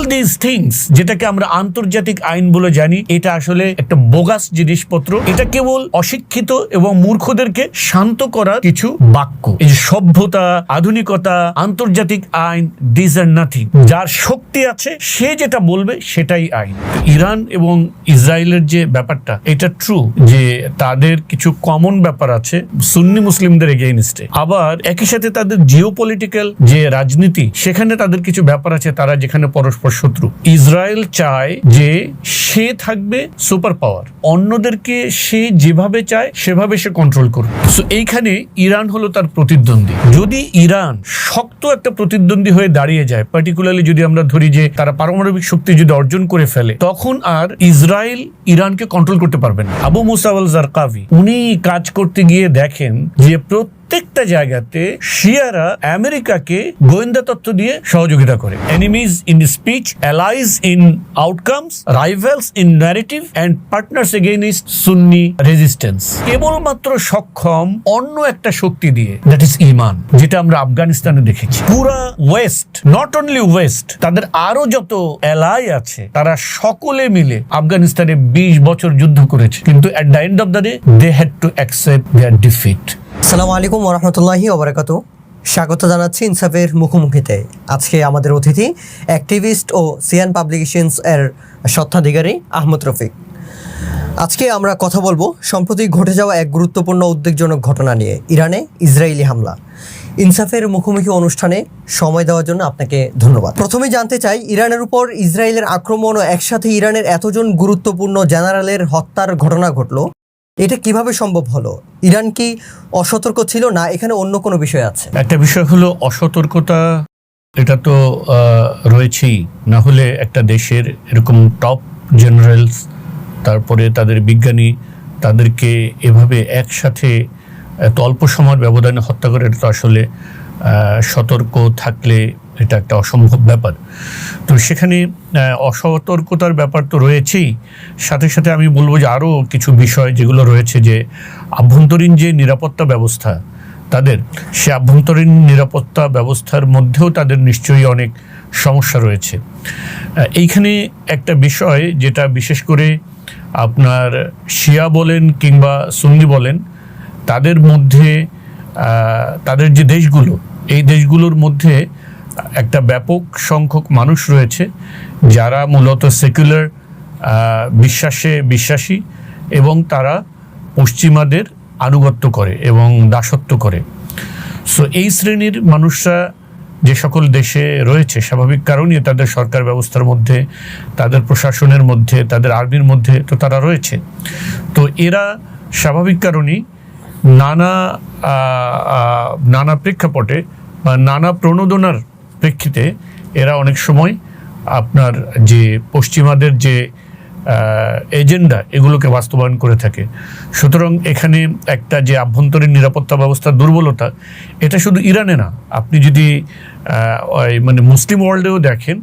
All this things যেটাকে আমরা আন্তর্জাতিক আইন বলে জানি, এটা আসলে একটা বোগাস জিনিসপত্র। এটা কেবল অশিক্ষিত এবং মূর্খদেরকে শান্ত করার কিছু বাক্য। এই যে সভ্যতা, আধুনিকতা, আন্তর্জাতিক আইন দিস আর নাথিং যার শক্তি আছে, সে যেটা বলবে, সেটাই আইন। ইরান এবং ইসরায়েলের যে ব্যাপারটা, এটা ট্রু যে তাদের কিছু কমন ব্যাপার আছে, সুন্নি মুসলিমদের এগেইনস্টে আবার একই সাথে তাদের জিও যে রাজনীতি, সেখানে তাদের কিছু ব্যাপার আছে, তারা যেখানে পরস্পর শত্রু। ইসরায়েল চায় যে সে থাকবে সুপার পাওয়ার। অন্যদেরকে সে যেভাবে চায়, সেভাবে সে কন্ট্রোল করবে এইখানে ইরান হলো তার প্রতিদ্বন্দ্বী। যদি ইরান শক্ত একটা প্রতিদ্বন্দ্বী হয়ে দাঁড়িয়ে যায় পার্টিকুলারলি যদি আমরা ধরি যে তারা পারমাণবিক শক্তি যদি অর্জন করে ফেলে, তখন আর ইসরায়েল ইরানকে কন্ট্রোল করতে পারবে না। আবু মুসাওয়াল জারকাভি উনি কাজ করতে গিয়ে দেখেন যে প্রত্যেকটা জায়গাতে শিয়ারা আমেরিকাকে গোয়েন্দা তত্ত্ব দিয়ে সহযোগিতা করে। Enemies in speech allies in outcomes rivals in narrative and partners against Sunni resistance কেবলমাত্র সক্ষম অন্য একটা শক্তি দিয়ে দ্যাট ইজ ইমান, যেটা আমরা আফগানিস্তানে দেখেছি। পুরা ওয়েস্ট নট অনলি ওয়েস্ট তাদের আরও যত এলাই আছে, তারা সকলে মিলে আফগানিস্তানে বিশ বছর যুদ্ধ করেছে। কিন্তু at the end of the day they had to accept their defeat সালামু আলাইকুম ওরহমতুল্লাহি ওবরাকাতু। স্বাগত জানাচ্ছি ইনসাফের মুখোমুখিতে। আজকে আমাদের অতিথি অ্যাক্টিভিস্ট ও সিয়ান পাবলিকেশনস এর স্বত্বাধিকারী আহমদ রফিক। আজকে আমরা কথা বলব সম্প্রতি ঘটে যাওয়া এক গুরুত্বপূর্ণ উদ্বেগজনক ঘটনা নিয়ে, ইরানে ইসরায়েলি হামলা। ইনসাফের মুখোমুখি অনুষ্ঠানে সময় দেওয়ার জন্য আপনাকে ধন্যবাদ। প্রথমে জানতে চাই, ইরানের উপর ইসরায়েলের আক্রমণ ও একসাথে ইরানের এতজন গুরুত্বপূর্ণ জেনারেলের হত্যার ঘটনা ঘটলো। এটা কীভাবে সম্ভব হলো? ইরান কি অসতর্ক ছিল না? এখানে অন্য কোনো বিষয় আছে। একটা বিষয় হলো অসতর্কতা, এটা তো রয়েছেই। না হলে একটা দেশের এরকম টপ জেনারেলস তারপরে তাদের বিজ্ঞানী, তাদেরকে এভাবে একসাথে, এত অল্প সময়ের ব্যবধানে হত্যা করে, এটা তো আসলে সতর্ক থাকলে এটা একটা অসম্ভব ব্যাপার। তো সেখানে অসতর্কতার ব্যাপার তো রয়েছেই। সাথে সাথে আমি বলব যে আরও কিছু বিষয় যেগুলো রয়েছে যে আভ্যন্তরীণ যে নিরাপত্তা ব্যবস্থা তাদের, সে আভ্যন্তরীণ নিরাপত্তা ব্যবস্থার মধ্যেও তাদের নিশ্চয়ই অনেক সমস্যা রয়েছে। এইখানে একটা বিষয় যেটা বিশেষ করে আপনার শিয়া বলেন কিংবা সুন্নি বলেন, তাদের মধ্যে তাদের যে দেশগুলো, এই দেশগুলোর মধ্যে একটা ব্যাপক সংখ্যক মানুষ রয়েছে যারা মূলত সেকুলার বিশ্বাসে বিশ্বাসী এবং তারা পশ্চিমাদের আনুগত্য করে এবং দাসত্ব করে। সো এই শ্রেণির মানুষরা যে সকল দেশে রয়েছে, স্বাভাবিক কারণে তাদের সরকার ব্যবস্থার মধ্যে, তাদের প্রশাসনের মধ্যে, তাদের আর্মির মধ্যে তো তারা রয়েছে। তো এরা স্বাভাবিক কারণেই নানা নানা প্রেক্ষাপটে বা নানা প্রণোদনার প্রেক্ষিতে এরা অনেক সময় আপনার যে পশ্চিমাদের যে এজেন্ডা এগুলোকে বাস্তবায়ন করে থাকে। সুতরাং এখানে একটা যে আভ্যন্তরীণ নিরাপত্তা ব্যবস্থা দুর্বলতা, এটা শুধু ইরানে না। আপনি যদি মানে মুসলিম ওয়ার্ল্ডেও দেখেন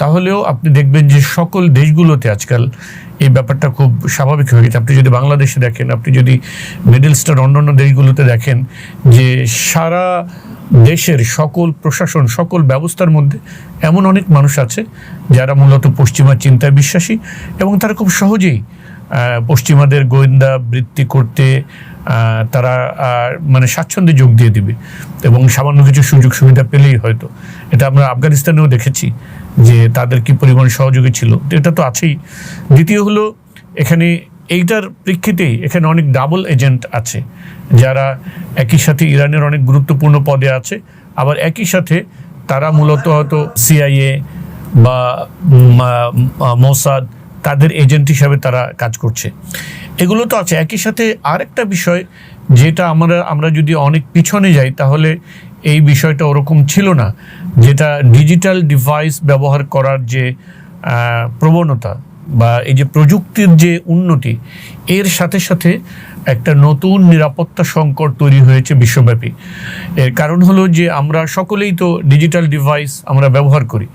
তাহলেও আপনি দেখবেন যে সকল দেশগুলোতে আজকাল এই ব্যাপারটা খুব স্বাভাবিক হয়ে গেছে। আপনি যদি বাংলাদেশে দেখেন, আপনি যদি মিডল স্টার অন্যান্য দেশগুলোতে দেখেন যে সারা দেশের সকল প্রশাসন, সকল ব্যবস্থার মধ্যে এমন অনেক মানুষ আছে যারা মূলত পশ্চিমা চিন্তায় বিশ্বাসী এবং তারা খুব সহজেই পশ্চিমাদের গোয়েন্দা বৃত্তি করতে তারা মানে স্বাচ্ছন্দ্যে যোগ দিয়ে দিবে এবং সামান্য কিছু সুযোগ সুবিধা পেলেই হয়তো। এটা আমরা আফগানিস্তানেও দেখেছি। যে তাদের কি পরিমাণ সহযোগী ছিল, এটা তো আছেই। দ্বিতীয় হলো, এখানে এইটার প্রেক্ষিতেই এখানে অনেক ডাবল এজেন্ট আছে, যারা একই সাথে ইরানের অনেক গুরুত্বপূর্ণ পদে আছে, আবার একই সাথে তারা মূলত হয়তো সিআইএ বা মোসাদ, তাদের এজেন্ট হিসাবে তারা কাজ করছে। এগুলো তো আছে। একই সাথে আরেকটা বিষয়, যেটা আমরা আমরা যদি অনেক পিছনে যাই, তাহলে এই বিষয়টা ওরকম ছিল না, যেটা ডিজিটাল ডিভাইস ব্যবহার করার যে প্রবণতা বা এই যে প্রযুক্তির যে উন্নতি, এর সাথে সাথে একটা নতুন নিরাপত্তা সংকট তৈরি হয়েছে বিশ্বব্যাপী। এর কারণ হলো যে আমরা সকলেই তো ডিজিটাল ডিভাইস আমরা ব্যবহার করি।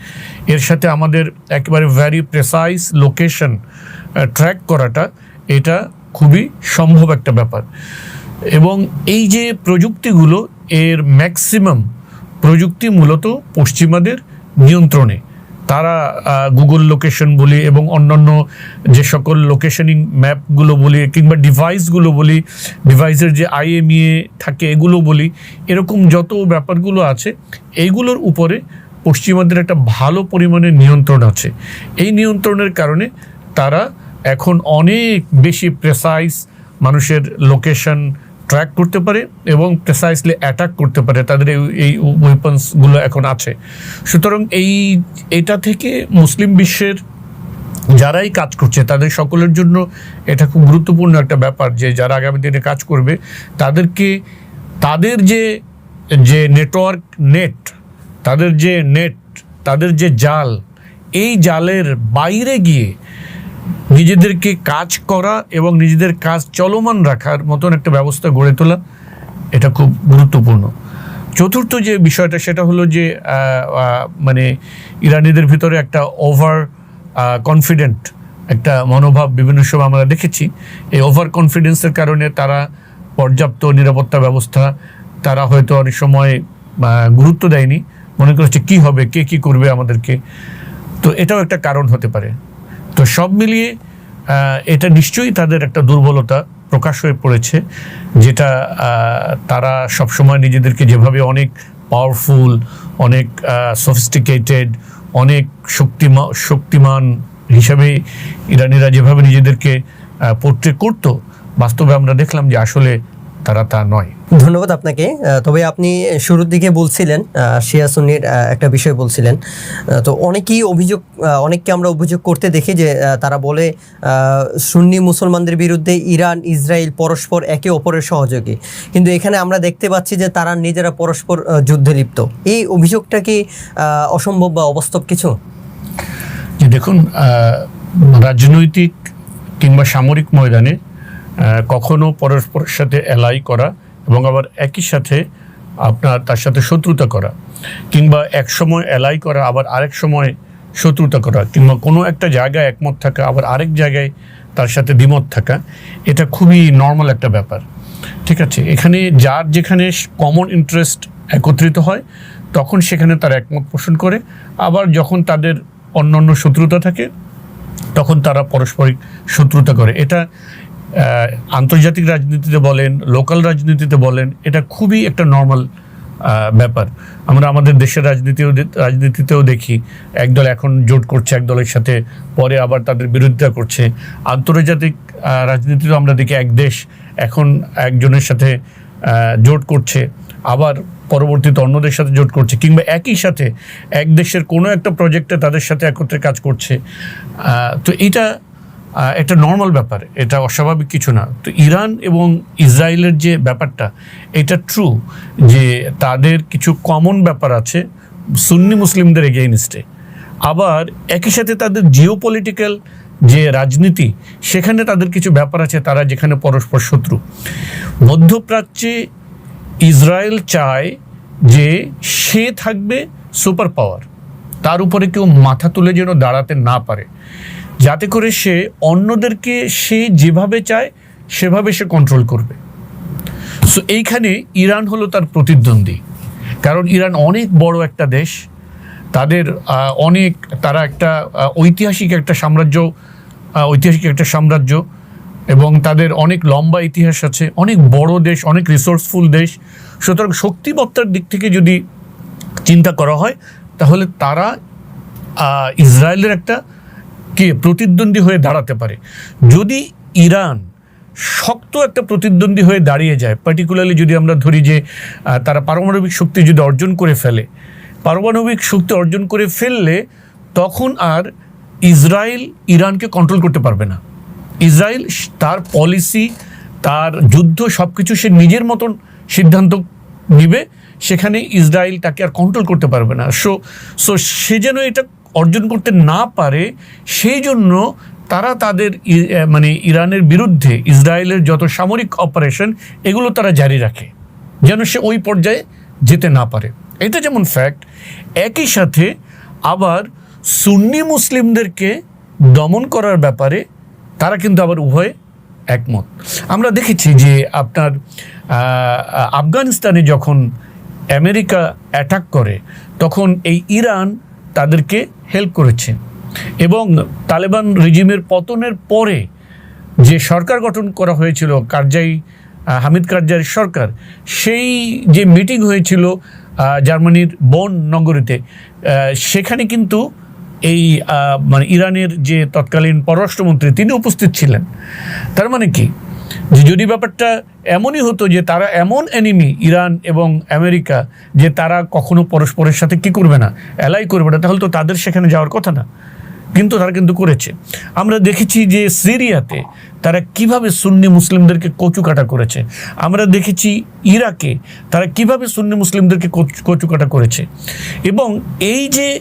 এর সাথে আমাদের একেবারে ভ্যারি প্রেসাইজ লোকেশন ট্র্যাক করাটা এটা খুবই সম্ভব একটা ব্যাপার। এবং এই যে প্রযুক্তিগুলো, এর ম্যাক্সিমাম প্রযুক্তি মূলত পশ্চিমাদের নিয়ন্ত্রণে। তারা গুগল লোকেশন বলি এবং অন্যান্য যে সকল লোকেশনিং ম্যাপগুলো বলি কিংবা ডিভাইসগুলো বলি ডিভাইসের যে আইএমইএ থাকে এগুলো বলি, এরকম যত ব্যাপারগুলো আছে, এইগুলোর উপরে পশ্চিমাদের একটা ভালো পরিমাণে নিয়ন্ত্রণ আছে। এই নিয়ন্ত্রণের কারণে তারা এখন অনেক বেশি প্রেসাইজ মানুষের লোকেশন ট্র্যাক করতে পারে এবং প্রেসাইসলি অ্যাটাক করতে পারে, তাদের এই ওয়েপন্সগুলো এখন আছে। সুতরাং এই, এটা থেকে মুসলিম বিশ্বের যারাই কাজ করছে, তাদের সকলের জন্য এটা খুব গুরুত্বপূর্ণ একটা ব্যাপার যে যারা আগামী দিনে কাজ করবে, তাদেরকে, তাদের যে যে নেটওয়ার্ক নেট তাদের যে নেট তাদের যে জাল, এই জালের বাইরে গিয়ে নিজেদেরকে কাজ করা এবং নিজেদের কাজ চলমান রাখার মতন একটা ব্যবস্থা গড়ে তোলা, এটা খুব গুরুত্বপূর্ণ। চতুর্থ যে বিষয়টা, সেটা হলো যে মানে ইরানিদের ভিতরে একটা ওভার কনফিডেন্ট একটা মনোভাব বিভিন্ন সময় আমরা দেখেছি। এই ওভার কনফিডেন্সের কারণে তারা পর্যাপ্ত নিরাপত্তা ব্যবস্থা, তারা হয়তো অনেক সময় গুরুত্ব দেয়নি। মনে করছে কি হবে, কে কি করবে আমাদেরকে। তো এটাও একটা কারণ হতে পারে। তো সব মিলিয়ে এটা নিশ্চয়ই তাদের একটা দুর্বলতা প্রকাশ হয়ে পড়েছে, যেটা তারা সবসময় নিজেদেরকে যেভাবে অনেক পাওয়ারফুল অনেক সফিস্টিকেটেড অনেক শক্তিমা, শক্তিমান হিসাবে ইরানিরা যেভাবে নিজেদেরকে পোর্ট্রে করতো, বাস্তবে আমরা দেখলাম যে আসলে তারা তা নয়। ধন্যবাদ আপনাকে। তবে আপনি শুরুর দিকে বলছিলেন শিয়া সুন্নির একটা বিষয় বলছিলেন। তো অনেকেই অভিযোগ অনেককে আমরা অভিযোগ করতে দেখি যে তারা বলে সুন্নি মুসলমানদের বিরুদ্ধে ইরান ইসরায়েল পরস্পর একে অপরের সহযোগী। কিন্তু এখানে আমরা দেখতে পাচ্ছি যে তারা নিজেরা পরস্পর যুদ্ধে লিপ্ত। এই অভিযোগটা কি অসম্ভব বা অবাস্তব কিছু? দেখুন রাজনৈতিক কিংবা সামরিক ময়দানে কখনো পরস্পরের সাথে এলাই করা এবং আবার একই সাথে আপনার তার সাথে শত্রুতা করা কিংবা এক সময় এলাই করা, আবার আরেক সময় শত্রুতা করা কিংবা কোনো একটা জায়গায় একমত থাকা, আবার আরেক জায়গায় তার সাথে দ্বিমত থাকা, এটা খুবই নর্মাল একটা ব্যাপার। ঠিক আছে? এখানে যার যেখানে কমন ইন্টারেস্ট একত্রিত হয়, তখন সেখানে তার একমত পোষণ করে, আবার যখন তাদের অন্য অন্য শত্রুতা থাকে, তখন তারা পারস্পরিক শত্রুতা করে। এটা আন্তর্জাতিক রাজনীতিতে বলেন লোকাল রাজনীতিতে বলেন, এটা খুবই একটা নর্মাল ব্যাপার। আমরা আমাদের দেশের রাজনীতিও রাজনীতিতেও দেখি, একদল এখন জোট করছে এক দলের সাথে, পরে আবার তাদের বিরোধিতা করছে। আন্তর্জাতিক রাজনীতিতেও আমরা দেখি এক দেশ এখন একজনের সাথে জোট করছে, আবার পরবর্তীতে অন্যদের সাথে জোট করছে, কিংবা একই সাথে এক দেশের কোনো একটা প্রজেক্টে তাদের সাথে একত্রে কাজ করছে। তো এটা একটা নর্মাল ব্যাপার, এটা অস্বাভাবিক কিছু না। তো ইরান এবং ইসরায়েলের যে ব্যাপারটা, এটা ট্রু যে তাদের কিছু কমন ব্যাপার আছে সুন্নি মুসলিমদের এগেইনস্টে আবার একই সাথে তাদের জিও পলিটিক্যাল যে রাজনীতি, সেখানে তাদের কিছু ব্যাপার আছে, তারা যেখানে পরস্পর শত্রু। মধ্যপ্রাচ্যে ইসরায়েল চায় যে সে থাকবে সুপার পাওয়ার তার উপরে কেউ মাথা তুলে যেন দাঁড়াতে না পারে। যাতে করে সে অন্যদেরকে সে যেভাবে চায়, সেভাবে সে কন্ট্রোল করবে। সো এইখানে ইরান হলো তার প্রতিদ্বন্দ্বী। কারণ ইরান অনেক বড় একটা দেশ। তাদের অনেক, তারা একটা ঐতিহাসিক একটা সাম্রাজ্য ঐতিহাসিক একটা সাম্রাজ্য এবং তাদের অনেক লম্বা ইতিহাস আছে, অনেক বড় দেশ, অনেক রিসোর্সফুল দেশ। সুতরাং শক্তিমত্তার দিক থেকে যদি চিন্তা করা হয়, তাহলে তারা ইসরায়েলের একটা কে প্রতিদ্বন্দ্বী হয়ে দাঁড়াতে পারে। যদি ইরান শক্ত একটা প্রতিদ্বন্দ্বী হয়ে দাঁড়িয়ে যায় পার্টিকুলারলি যদি আমরা ধরি যে তারা পারমাণবিক শক্তি যদি অর্জন করে ফেলে, পারমাণবিক শক্তি অর্জন করে ফেললে তখন আর ইসরায়েল ইরানকে কন্ট্রোল করতে পারবে না। ইসরায়েল তার পলিসি তার যুদ্ধ সব কিছু সে নিজের মতন সিদ্ধান্ত নিবে, সেখানে ইসরায়েল তাকে আর কন্ট্রোল করতে পারবে না। সো সো সে যেন এটা অর্জন করতে না পারে, সেই জন্য তারা তাদের মানে ইরানের বিরুদ্ধে ইসরায়েলের যত সামরিক অপারেশন, এগুলো তারা জারি রাখে, যেন সে ওই পর্যায়ে যেতে না পারে। এটা যেমন ফ্যাক্ট একই সাথে আবার সুন্নি মুসলিমদেরকে দমন করার ব্যাপারে তারা কিন্তু আবার উভয়ে একমত। আমরা দেখেছি যে আপনার আফগানিস্তানে যখন আমেরিকা অ্যাটাক করে, তখন এই ইরান তাদেরকে হেল্প করেছে। এবং তালেবান রিজিমের পতনের পরে যে সরকার গঠন করা হয়েছিল, কারজাই হামিদ কারজাইয়ের সরকার, সেই যে মিটিং হয়েছিল জার্মানির বন নগরীতে সেখানে কিন্তু এই মানে ইরানের যে তৎকালীন পররাষ্ট্রমন্ত্রী তিনি উপস্থিত ছিলেন। তার মানে কি? যে যদি ব্যাপারটা এমনই হতো যে তারা এমন এনিমি ইরান এবং আমেরিকা, যে তারা কখনো পরস্পরের সাথে কি করবে না অ্যালাই করবে না, তাহলে তো তাদের সেখানে যাওয়ার কথা না। কিন্তু তারা কিন্তু করেছে। আমরা দেখেছি যে সিরিয়াতে তারা কীভাবে সুন্নি মুসলিমদেরকে কচুকাটা করেছে। আমরা দেখেছি ইরাকে তারা কীভাবে সুন্নি মুসলিমদেরকে কচু- কচুকাটা করেছে। এবং এই যে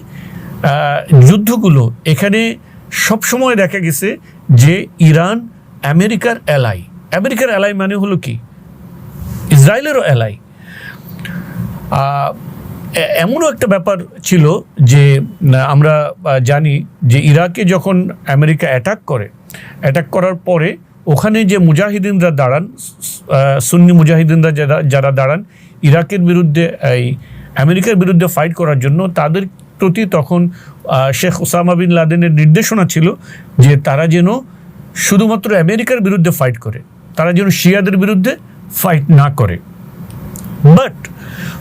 যুদ্ধগুলো এখানে সবসময় দেখা গেছে যে ইরান আমেরিকার অ্যালাই আমেরিকার অ্যালাই মানে হলো কি? ইসরায়েলেরও অ্যালাই এমনও একটা ব্যাপার ছিল যে আমরা জানি যে ইরাকে যখন আমেরিকা অ্যাটাক করে অ্যাটাক করার পরে ওখানে যে মুজাহিদিনরা দাঁড়ান সুন্নি মুজাহিদিনরা যারা যারা দাঁড়ান, ইরাকের বিরুদ্ধে, এই, আমেরিকার বিরুদ্ধে ফাইট করার জন্য তাদের প্রতি তখন শেখ ওসামা বিন লাদেনের নির্দেশনা ছিল যে তারা যেন শুধুমাত্র আমেরিকার বিরুদ্ধে ফাইট করে। তারা যেন শিয়াদের বিরুদ্ধে ফাইট না করে। বাট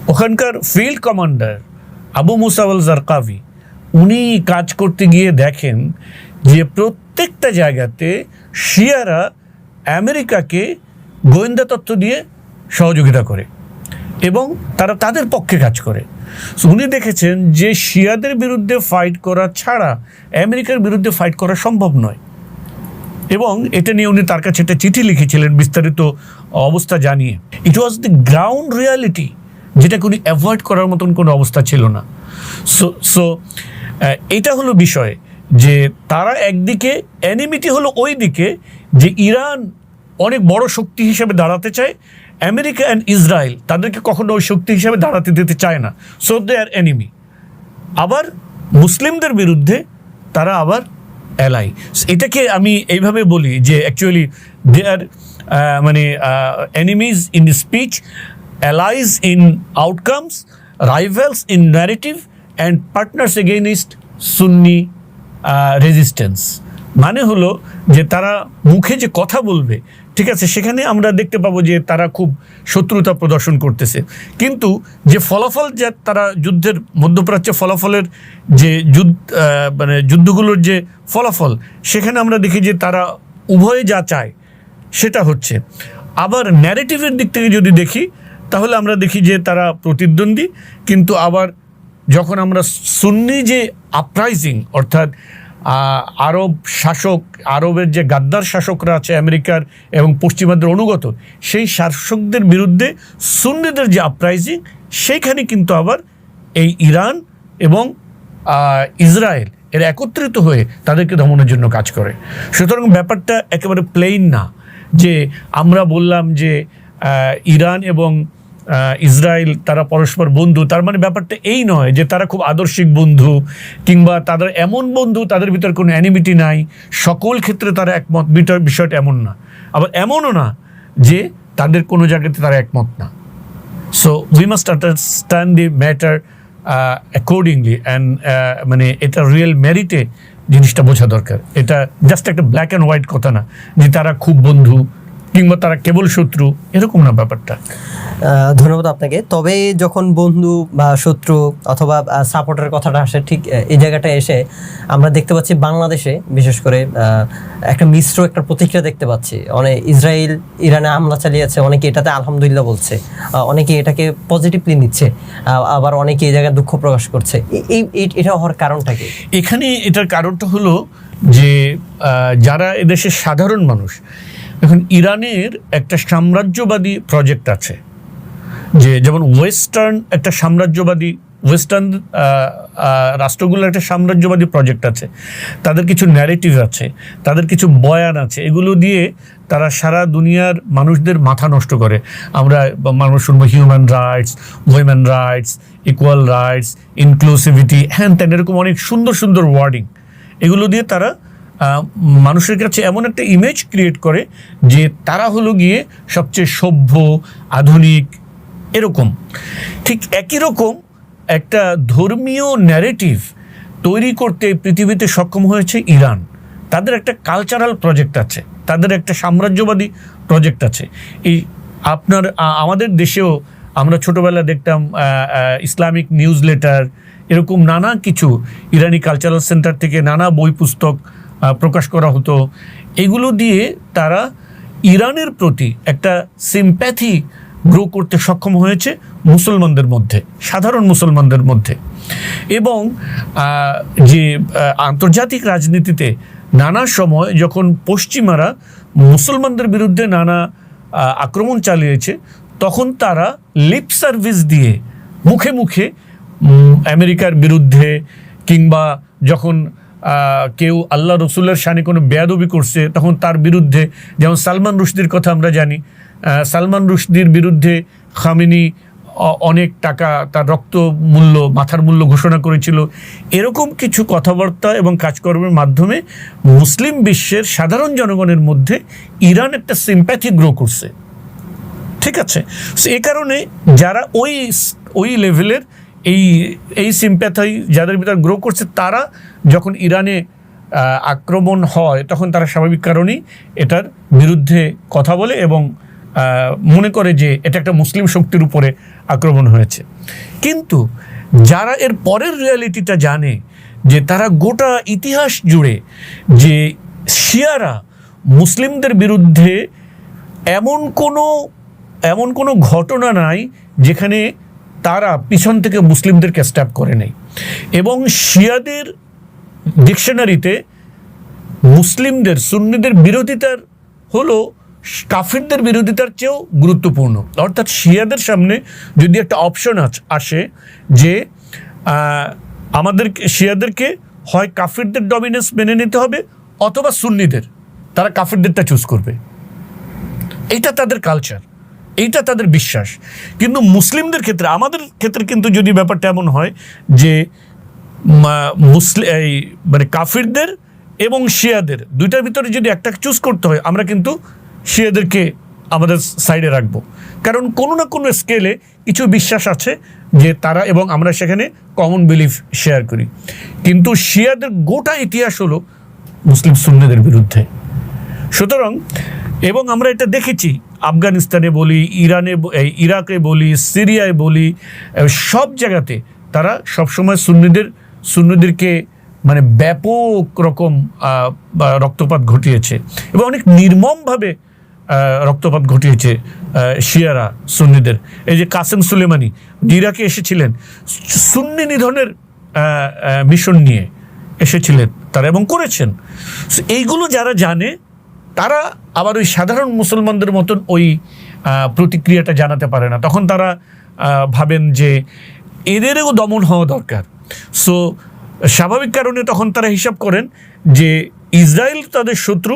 ওখানকার field commander Abu Musab al Zarqawi উনি কাজ করতে গিয়ে দেখেন যে প্রত্যেকটা জায়গাতে শিয়ারা আমেরিকাকে গোয়েন্দা তথ্য দিয়ে সহযোগিতা করে এবং তারা তাদের পক্ষে কাজ করে। উনি দেখেছেন যে শিয়াদের বিরুদ্ধে ফাইট করা ছাড়া আমেরিকার বিরুদ্ধে ফাইট করা সম্ভব নয়। এবং এটা নিয়ে উনি তার কাছে একটা চিঠি লিখেছিলেন বিস্তারিত অবস্থা জানিয়ে। It was the ground reality যেটাকে উনি অ্যাভয়েড করার মতন কোনো অবস্থা ছিল না। সো সো এটা হলো বিষয় যে তারা একদিকে অ্যানিমিটি হলো ওই দিকে যে ইরান অনেক বড় শক্তি হিসেবে দাঁড়াতে চায়, আমেরিকা অ্যান্ড ইসরায়েল তাদেরকে কখনো ওই শক্তি হিসেবে দাঁড়াতে দিতে চায় না। সো দে আর এনিমি আবার মুসলিমদের বিরুদ্ধে তারা আবার অ্যালাই এটাকে আমি এইভাবে বলি যে অ্যাকচুয়ালি দে আর মানে enemies in speech allies in outcomes rivals in narrative and partners against Sunni resistance মানে হলো যে তারা মুখে যে কথা বলবে ঠিক আছে, সেখানে আমরা দেখতে পাবো যে তারা খুব শত্রুতা প্রদর্শন করতেছে। কিন্তু যে ফলাফল যা তারা যুদ্ধের মধ্যপ্রাচ্যে ফলাফলের যে যুদ্ধ মানে যুদ্ধগুলোর যে ফলাফল, সেখানে আমরা দেখি যে তারা উভয়ে যা চায় সেটা হচ্ছে। আবার ন্যারেটিভের দিক থেকে যদি দেখি, তাহলে আমরা দেখি যে তারা প্রতিদ্বন্দ্বী, কিন্তু আবার যখন আমরা সুন্নি যে আপরাইজিং অর্থাৎ আরব শাসক, আরবের যে গাদ্দার শাসকরা আছে আমেরিকার এবং পশ্চিমাদের অনুগত, সেই শাসকদের বিরুদ্ধে সুন্নিদের যে আপরাইজিং সেইখানে কিন্তু আবার এই ইরান এবং ইসরায়েল এরা একত্রিত হয়ে তাদেরকে দমনের জন্য কাজ করে। সুতরাং ব্যাপারটা একেবারে প্লেইন না যে আমরা বললাম যে ইরান এবং ইসরায়েল, তারা পরস্পর বন্ধু, তার মানে ব্যাপারটা এই নয় যে তারা খুব আদর্শিক বন্ধু কিংবা তাদের এমন বন্ধু, তাদের ভিতর কোনো অ্যানিমিটি নাই। সকল ক্ষেত্রে তারা একমত বিষয়টা এমন না। আবার এমনও না যে তাদের কোনো জায়গাতে তারা একমত না। So we must understand the matter accordingly and মানে এটা রিয়েল মেরিটে জিনিসটা বোঝা দরকার। এটা জাস্ট একটা ব্ল্যাক অ্যান্ড হোয়াইট কথা না যে তারা খুব বন্ধু কিংবা তারা কেবল শত্রু এরকম না ব্যাপারটা? ধন্যবাদ আপনাকে। তবে যখন বন্ধু বা শত্রু অথবা সাপোর্টের কথাটা আসে ঠিক এই জায়গাটায় এসে আমরা দেখতে পাচ্ছি বাংলাদেশে বিশেষ করে একটা মিশ্র একটা প্রতিক্রিয়া দেখতে পাচ্ছি। অনেক ইসরায়েল ইরানে হামলা চালিয়েছে অনেকে এটাতে আলহামদুলিল্লাহ বলছে অনেকে এটাকে পজিটিভলি নিচ্ছে আবার অনেকে এই জায়গায় দুঃখ প্রকাশ করছে। এই এটা হওয়ার কারণটা কি? এখানে এটার কারণটা হলো যে যারা এদেশের সাধারণ মানুষ এখন ইরানের একটা সাম্রাজ্যবাদী প্রজেক্ট আছে, যে যেমন ওয়েস্টার্ন একটা সাম্রাজ্যবাদী ওয়েস্টার্ন রাষ্ট্রগুলোর একটা সাম্রাজ্যবাদী প্রজেক্ট আছে। তাদের কিছু ন্যারেটিভ আছে, তাদের কিছু বয়ান আছে, এগুলো দিয়ে তারা সারা দুনিয়ার মানুষদের মাথা নষ্ট করে। আমরা মানুষ শুনব human rights women rights equal rights inclusivity হ্যান ত্যান, এরকম অনেক সুন্দর সুন্দর ওয়ার্ডিং এগুলো দিয়ে তারা মানুষের কাছে এমন একটা ইমেজ ক্রিয়েট করে যে তারা হলো গিয়ে সবচেয়ে সভ্য, আধুনিক, এরকম। ঠিক একই রকম একটা ধর্মীয় ন্যারেটিভ তৈরি করতে পৃথিবীতে সক্ষম হয়েছে ইরান। তাদের একটা কালচারাল প্রজেক্ট আছে, তাদের একটা সাম্রাজ্যবাদী প্রজেক্ট আছে। এই আপনার আমাদের দেশেও আমরা ছোটবেলা দেখতাম ইসলামিক নিউজ লেটার এরকম নানা কিছু ইরানি কালচারাল সেন্টার থেকে নানা বই পুস্তক প্রকাশ করা হতো। এগুলো দিয়ে তারা ইরানের প্রতি একটা সিম্প্যাথি গ্রো করতে সক্ষম হয়েছে মুসলমানদের মধ্যে, সাধারণ মুসলমানদের মধ্যে। এবং যে আন্তর্জাতিক রাজনীতিতে নানা সময় যখন পশ্চিমারা মুসলমানদের বিরুদ্ধে নানা আক্রমণ চালিয়েছে, তখন তারা লিপ সার্ভিস দিয়ে মুখে মুখে আমেরিকার বিরুদ্ধে কিংবা যখন কেউ আল্লাহ রসুলের শানে কোনো বেয়াদবি করছে, তখন তার বিরুদ্ধে, যেমন সালমান রুশদির কথা আমরা জানি সালমান রুশদির বিরুদ্ধে খামিনি অনেক টাকা তার রক্ত মূল্য, মাথার মূল্য ঘোষণা করেছিল। এরকম কিছু কথাবার্তা এবং কাজকর্মের মাধ্যমে মুসলিম বিশ্বের সাধারণ জনগণের মধ্যে ইরান একটা সিম্প্যাথি গ্রো করছে। ঠিক আছে? এই কারণে যারা ওই ওই লেভেলের এই এই সিম্প্যাথাই যাদের ভিতর গ্রো করছে, তারা যখন ইরানে আক্রমণ হয়, তখন তারা স্বাভাবিক কারণেই এটার বিরুদ্ধে কথা বলে এবং মনে করে যে এটা একটা মুসলিম শক্তির উপরে আক্রমণ হয়েছে। কিন্তু যারা এর পরের রিয়ালিটিটা জানে যে তারা গোটা ইতিহাস জুড়ে যে শিয়ারা মুসলিমদের বিরুদ্ধে এমন কোনো এমন কোনো ঘটনা নাই যেখানে তারা পিছন থেকে মুসলিমদেরকে স্ট্যাপ করে নেই এবং শিয়াদের ডিকশনারিতে মুসলিমদের, সুন্নিদের বিরোধিতার হলো কাফিরদের বিরোধিতার চেয়েও গুরুত্বপূর্ণ। অর্থাৎ শিয়াদের সামনে যদি একটা অপশন আসে যে আমাদের শিয়াদেরকে হয় কাফিরদের ডমিনেন্স মেনে নিতে হবে অথবা সুন্নিদের। তারা কাফিরদেরটা চুজ করবে। এটা তাদের কালচার এইটা তাদের বিশ্বাস। কিন্তু মুসলিমদের ক্ষেত্রে, আমাদের ক্ষেত্রে কিন্তু যদি ব্যাপারটা এমন হয় যে মুসলিম এই মানে কাফিরদের এবং শিয়াদের, দুইটার ভিতরে যদি একটা চুজ করতে হয়, আমরা কিন্তু শিয়াদেরকে আমাদের সাইডে রাখব। কারণ কোনো না কোনো স্কেলে কিছু বিশ্বাস আছে যে তারা এবং আমরা সেখানে কমন বিলিফ শেয়ার করি। কিন্তু শিয়াদের গোটা ইতিহাস হলো মুসলিম সুন্নিদের বিরুদ্ধে। সুতরাং, এবং আমরা এটা দেখেছি আফগানিস্তানে বলি, ইরানে ইরাকে বলি, সিরিয়ায় বলি সব জায়গাতে তারা সবসময় সুন্নিদের, সুন্নিদেরকে মানে ব্যাপক রকম রক্তপাত ঘটিয়েছে এবং অনেক নির্মমভাবে রক্তপাত ঘটিয়েছে শিয়ারা, সুন্নিদের। এই যে কাসেম সুলেমানি, ইরাকে এসেছিলেন, সুন্নি নিধনের মিশন নিয়ে এসেছিলেন তারা এবং করেছেন। এইগুলো যারা জানে তারা আবার ওই সাধারণ মুসলমানদের মতন ওই প্রতিক্রিয়াটা জানাতে পারে না। তখন তারা ভাবেন যে এদেরও দমন হওয়া দরকার। সো স্বাভাবিক কারণে তখন তারা হিসাব করেন যে ইসরায়েল তাদের শত্রু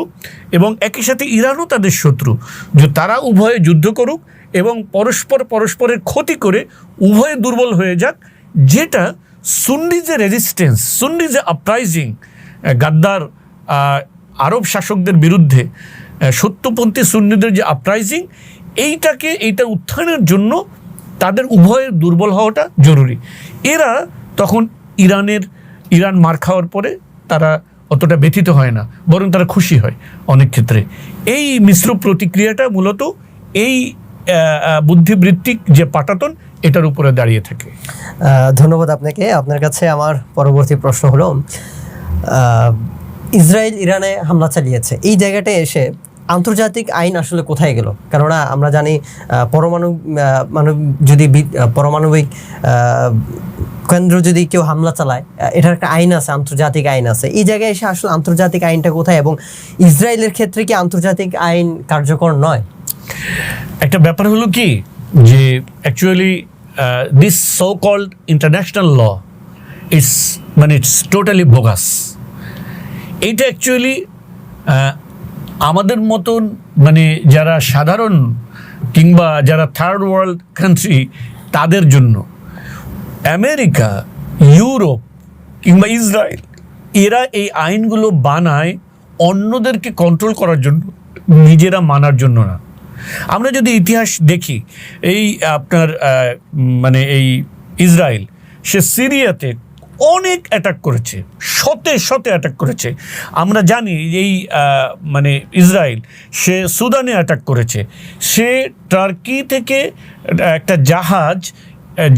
এবং একই সাথে ইরানও তাদের শত্রু। যে তারা উভয়ে যুদ্ধ করুক এবং পরস্পর পরস্পরের ক্ষতি করে উভয়ে দুর্বল হয়ে যাক, যেটা সুন্নি যে রেজিস্ট্যান্স সুন্নি যে আপরাইজিং গাদ্দার আরব শাসকদের বিরুদ্ধে সত্যপন্থী সুন্নিদের যে আপরাইজিং এইটাকে, এইটা উত্থানের জন্য তাদের উভয়ের দুর্বল হওয়াটা জরুরি। এরা তখন ইরানের, ইরান মার খাওয়ার পরে তারা অতটা ব্যথিত হয় না, বরং তারা খুশি হয় অনেক ক্ষেত্রে। এই মিশ্র প্রতিক্রিয়াটা মূলত এই বুদ্ধিবৃত্তিক যে পাটাতন, এটার উপরে দাঁড়িয়ে থাকে। ধন্যবাদ আপনাকে। আপনার কাছে আমার পরবর্তী প্রশ্ন হলো ইসরায়েল ইরানে হামলা চালিয়েছে। এই জায়গাটায় এসে আন্তর্জাতিক আইন আসলে কোথায় গেল? কেননা আমরা জানি পরমাণু মানব যদি পারমাণবিক কেন্দ্র যদি কেউ হামলা চালায় এটার একটা আইন আছে, আন্তর্জাতিক আইন আছে। এই জায়গায় এসে আসলে আন্তর্জাতিক আইনটা কোথায় এবং ইসরায়েলের ক্ষেত্রে কি আন্তর্জাতিক আইন কার্যকর নয়? একটা ব্যাপার হলো কি যে actually this so called international law it's মানে ইটস টোটালি বোগাস এইটা অ্যাকচুয়ালি আমাদের মতন মানে যারা সাধারণ কিংবা যারা থার্ড ওয়ার্ল্ড কান্ট্রি তাদের জন্য আমেরিকা, ইউরোপ কিংবা ইসরায়েল, এরা এই আইনগুলো বানায় অন্যদেরকে কন্ট্রোল করার জন্য, নিজেরা মানার জন্য না। আমরা যদি ইতিহাস দেখি, এই আপনার মানে এই ইসরায়েল, সে সিরিয়াতে অনেক অ্যাটাক করেছে, শতে শতে অ্যাটাক করেছে। আমরা জানি এই মানে ইসরায়েল, সে সুদানে অ্যাটাক করেছে। সে টার্কি থেকে একটা জাহাজ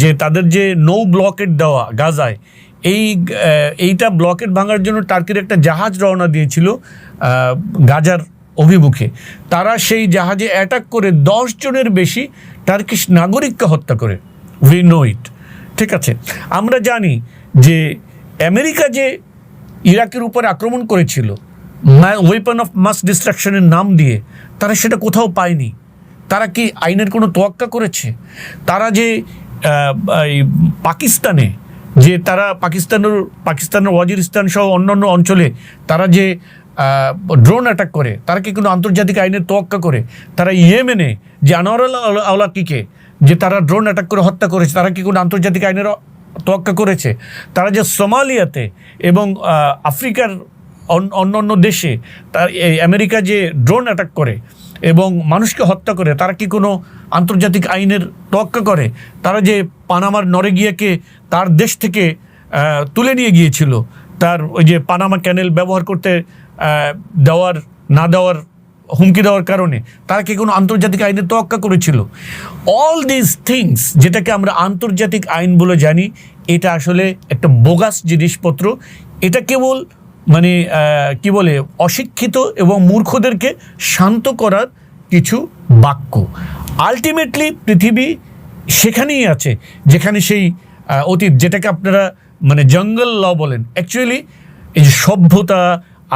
যে তাদের যে নৌ ব্লকেট দেওয়া গাজায়, এই এইটা ব্লকেট ভাঙার জন্য টার্কির একটা জাহাজ রওনা দিয়েছিল গাজার অভিমুখে। তারা সেই জাহাজে অ্যাটাক করে দশ জনের বেশি টার্কিশ নাগরিককে হত্যা করে। উই নো ইট ঠিক আছে? আমরা জানি যে আমেরিকা যে ইরাকের উপরে আক্রমণ করেছিল ওয়েপন অফ মাস ডিস্ট্রাকশনের নাম দিয়ে, তারা সেটা কোথাও পায়নি। তারা কি আইনের কোনো তোয়াক্কা করেছে? তারা যে পাকিস্তানে, যে তারা পাকিস্তানের পাকিস্তানের ওয়াজিরিস্তান সহ অন্যান্য অঞ্চলে তারা যে ড্রোন অ্যাটাক করে, তারা কি কোনো আন্তর্জাতিক আইনের তোয়াক্কা করে? তারা ইয়েমেনে যে আনোয়ার আওলাকিকে যে তারা ড্রোন অ্যাটাক করে হত্যা করেছে, তারা কি কোনো আন্তর্জাতিক আইনের তোয়াক্কা করেছে। তারা যে সোমালিয়াতে এবং আফ্রিকার অন- অন্য অন্য দেশে তার আমেরিকা যে ড্রোন অ্যাটাক করে এবং মানুষকে হত্যা করে, তারা কি কোনো আন্তর্জাতিক আইনের তোয়াক্কা করে? তারা যে পানামার নরেগিয়াকে তার দেশ থেকে তুলে নিয়ে গিয়েছিল, তার ওই যে পানামা ক্যানেল ব্যবহার করতে দেওয়ার, না দেওয়ার হুমকি দেওয়ার কারণে তারা কি কোনো আন্তর্জাতিক আইনের তোয়াক্কা করেছিল? অল দিস থিংস যেটাকে আমরা আন্তর্জাতিক আইন বলে জানি, এটা আসলে একটা বোগাস জিনিসপত্র। এটা কেবল মানে কি বলে, অশিক্ষিত এবং মূর্খদেরকে শান্ত করার কিছু বাক্য। আলটিমেটলি পৃথিবী সেখানেই আছে, যেখানে সেই অতীত, যেটাকে আপনারা মানে জঙ্গল ল বলেন। অ্যাকচুয়ালি এই যে সভ্যতা,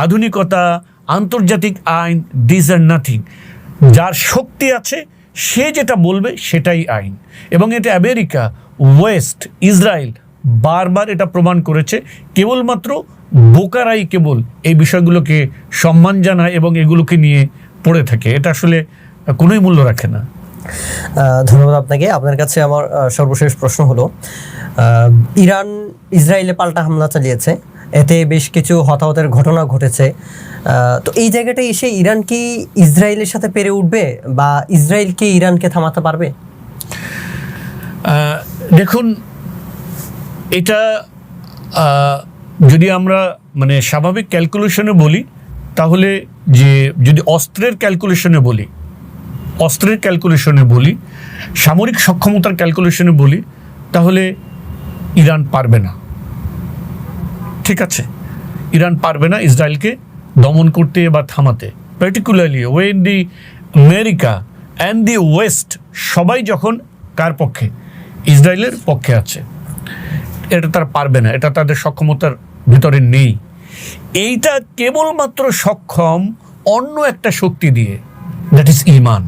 আধুনিকতা আন্তর্জাতিক আইন দিস আর নাথিং যার শক্তি আছে, সে যেটা বলবে সেটাই আইন। এবং এটা আমেরিকা, ওয়েস্ট, ইসরায়েল বারবার এটা প্রমাণ করেছে। কেবলমাত্র বোকারাই কেবল এই বিষয়গুলোকে সম্মান জানায় এবং এগুলোকে নিয়ে পড়ে থাকে। এটা আসলে কোনোই মূল্য রাখে না। ধন্যবাদ আপনাকে। আপনার কাছে আমার সর্বশেষ প্রশ্ন হলো ইরান ইসরায়েলে পাল্টা হামলা চালিয়েছে। এতে বেশ কিছু হতাহতের ঘটনা ঘটেছে। তো এই জায়গাটায় এসে ইরান কি ইসরায়েলের সাথে পেরে উঠবে বা ইসরায়েল কি ইরানকে থামাতে পারবে? দেখুন, এটা যদি আমরা মানে স্বাভাবিক ক্যালকুলেশনে বলি, তাহলে যে যদি অস্ত্রের ক্যালকুলেশনে বলি, অস্ত্রের ক্যালকুলেশনে বলি, সামরিক সক্ষমতার ক্যালকুলেশনে বলি, তাহলে ইরান পারবে না। ঠিক আছে। ইরান পারবে না ইসরায়েলকে দমন করতে বা থামাতে। Particularly when the America and the west সবাই যখন কার পক্ষে? ইসরায়েলের পক্ষে আছে। এটা তারা পারবে না, এটা তাদের সক্ষমতার ভিতরে নেই। এইটা কেবলমাত্র সক্ষম অন্য একটা শক্তি দিয়ে দ্যাট ইজ ইমান,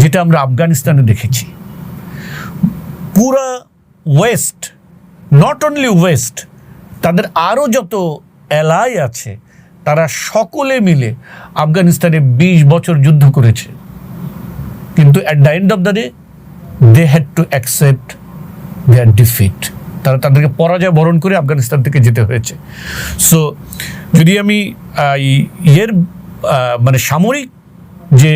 যেটা আমরা আফগানিস্তানে দেখেছি। পুরা ওয়েস্ট নট অনলি ওয়েস্ট তাদের আরও যত এলাই আছে, তারা সকলে মিলে আফগানিস্তানে বিশ বছর যুদ্ধ করেছে। কিন্তু at the end of the day they had to accept their defeat তারা তাদেরকে পরাজয় বরণ করে আফগানিস্তান থেকে যেতে হয়েছে। সো যদি আমি ইয়ের মানে সামরিক যে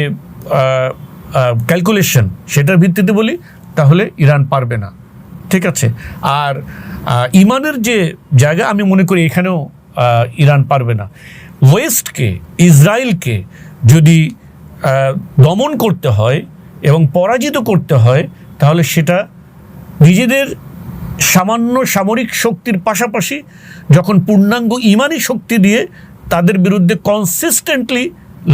ক্যালকুলেশন সেটার ভিত্তিতে বলি, তাহলে ইরান পারবে না। ঠিক আছে। আর ইমানের যে জায়গা, আমি মনে করি এখানেও ইরান পারবে না। ওয়েস্টকে, ইসরায়েলকে যদি দমন করতে হয় এবং পরাজিত করতে হয়, তাহলে সেটা নিজেদের সামান্য সামরিক শক্তির পাশাপাশি যখন পূর্ণাঙ্গ ইমানি শক্তি দিয়ে তাদের বিরুদ্ধে কনসিস্টেন্টলি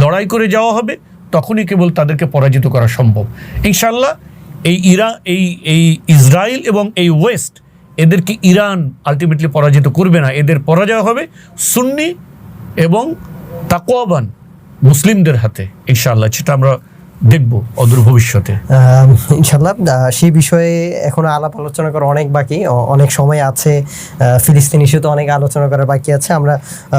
লড়াই করে যাওয়া হবে, তখনই কেবল তাদেরকে পরাজিত করা সম্ভব। ইনশাল্লাহ এই ইরা, এই এই ইসরায়েল এবং এই ওয়েস্ট এদেরকে ইরান আলটিমেটলি পরাজিত করবে না। এদের পরাজয় হবে সুন্নি এবং তাকোয়াবান মুসলিমদের হাতে, ইনশাআল্লাহ। সেটা আমরা দেখব অদূর ভবিষ্যতে। ইনশাল্লাহ সেই বিষয়ে এখনও আলাপ আলোচনা করা অনেক বাকি অনেক সময় আছে ফিলিস্তিন ইস্যুতে অনেক আলোচনা করা বাকি আছে আমরা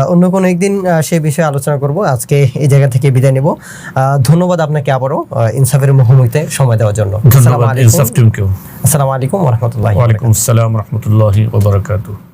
অন্য কোনো একদিন সেই বিষয়ে আলোচনা করব আজকে এই জায়গা থেকে বিদায় নেব। আহ, ধন্যবাদ আপনাকে আবারও ইনসাফের মুখোমুখিতে সময় দেওয়ার জন্য। আসসালামু ধন্যবাদ আলাইকুম। ইনসাফ টিমকেও। আসসালামু আলাইকুম রহমতুল্লাহ ওয়ালাইকুম আসসালাম রহমতুল্লাহি ওবরাকাতুহ